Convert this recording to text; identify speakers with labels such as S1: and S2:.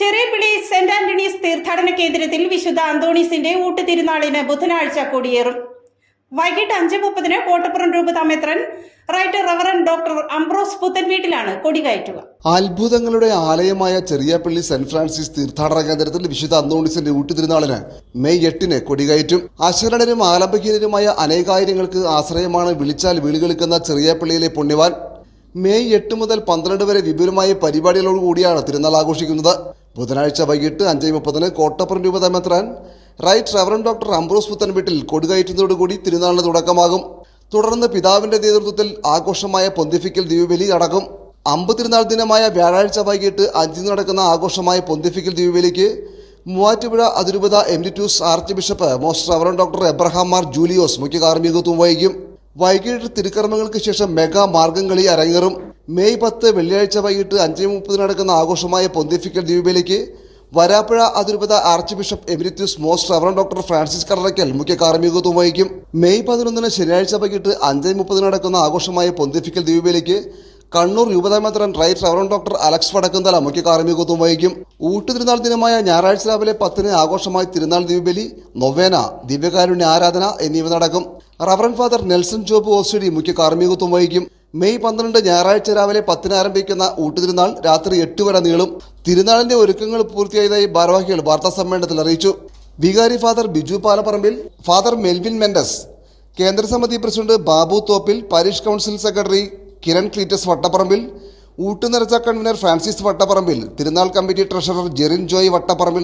S1: ചെറിയപിളി saint Antony's തീർത്ഥാടന കേന്ദ്രത്തിൽ വിശുദ്ധ അന്തോണീസിന്റെ ഊട്ടുതിരുനാളിന് ബുധനാഴ്ച കൊടിയേറും. വൈകിട്ട് അഞ്ച് മുപ്പതിന് കോട്ടപ്പുറം രൂപതാമേത്രൻ റൈറ്റർ റവറൻ ഡോക്ടർ അംബ്രോസ് പുത്തൻ വീട്ടിലാണ് കൊടികയറ്റുക
S2: അത്ഭുതങ്ങളുടെ ആലയമായ ചെറിയപ്പള്ളി സെന്റ് ഫ്രാൻസിസ് തീർത്ഥാടന കേന്ദ്രത്തിൽ വിശുദ്ധ അന്തോണിസിന്റെ ഊട്ടുതിരുനാളിന് മെയ് എട്ടിന് കൊടികയറ്റും അശരണനും ആലംബഹീനരുമായ അനേകായിരങ്ങൾക്ക് ആശ്രയമാണ് വിളിച്ചാൽ വിളികളിക്കുന്ന ചെറിയപ്പള്ളിയിലെ പുണ്യവാൻ. മെയ് എട്ട് മുതൽ പന്ത്രണ്ട് വരെ വിപുലമായ പരിപാടികളോടുകൂടിയാണ് തിരുനാൾ ആഘോഷിക്കുന്നത്. ബുധനാഴ്ച വൈകിട്ട് അഞ്ച് മുപ്പതിന് കോട്ടപ്പുറം രൂപതമെത്രാൻ റൈറ്റ് റവറൻ ഡോക്ടർ അംബ്രോസ് പുത്തൻ വീട്ടിൽ കൊടികയറ്റുന്നതോടുകൂടി തിരുനാളിന് തുടക്കമാകും. തുടർന്ന് പിതാവിന്റെ നേതൃത്വത്തിൽ ആഘോഷമായ പൊന്തിഫിക്കൽ ദിവ്യബലി നടക്കും അമ്പ് തിരുനാൾ ദിനമായ വ്യാഴാഴ്ച വൈകിട്ട് അഞ്ചിന് നടക്കുന്ന ആഘോഷമായ പൊന്തിഫിക്കൽ ദിവ്യബലിക്ക് മൂവാറ്റുപുഴ അതിരൂപത എംഡിറ്റൂസ് archbishop most reverend doctor Abraham Mar Julios മുഖ്യ കാർമ്മികത്വം വഹിക്കും. വൈകിട്ട് തിരുക്കർമ്മങ്ങൾക്ക് ശേഷം മെഗാ മാർഗംകളി അരങ്ങേറും. മെയ് പത്ത് വെള്ളിയാഴ്ച വൈകിട്ട് അഞ്ച് മുപ്പതിന് നടക്കുന്ന ആഘോഷമായ പൊന്തിഫിക്കൽ ദ്വീപിലേക്ക് വരാപ്പുഴ അതിരൂപത archbishop emeritus most reverend doctor Francis Karakkal മുഖ്യ കാർമ്മികത്വം വഹിക്കും. മെയ് പതിനൊന്നിന് ശനിയാഴ്ച വൈകിട്ട് അഞ്ച് മുപ്പതിന് നടക്കുന്ന ആഘോഷമായ പൊന്തിഫിക്കൽ ദ്വീപിലേക്ക് Kannur രൂപതാമന്ത്രൻ right reverend doctor Alex Vadakkumthala മുഖ്യ കാർമ്മികത്വം വഹിക്കും. ഊട്ടുതിരുനാൾ ദിനമായ ഞായറാഴ്ച രാവിലെ പത്തിന് ആഘോഷമായ തിരുനാൾ ദ്വീപലി നൊവേന ദിവ്യകാരുണ്യ ആരാധന എന്നിവ നടക്കും. റവറൻ ഫാദർ നെൽസൺ ജോബ് ഓസ്റ്റിഡി മുഖ്യ കാർമ്മികത്വം വഹിക്കും. മെയ് പന്ത്രണ്ട് ഞായറാഴ്ച രാവിലെ പത്തിന് ആരംഭിക്കുന്ന ഊട്ടുതിരുനാൾ രാത്രി എട്ട് വരെ നീളും. തിരുനാളിന്റെ ഒരുക്കങ്ങൾ പൂർത്തിയായതായി ഭാരവാഹികൾ വാർത്താ സമ്മേളനത്തിൽ അറിയിച്ചു. വികാരി father Biju Palapparambil father Melvin Mendes കേന്ദ്രസമിതി president Babu Thoppil parish council secretary Kiran Cletus Vattaparambil ഊട്ടുനിറച്ച convener Francis Vattaparambil തിരുനാൾ committee treasurer Jerin Joy Vattaparambil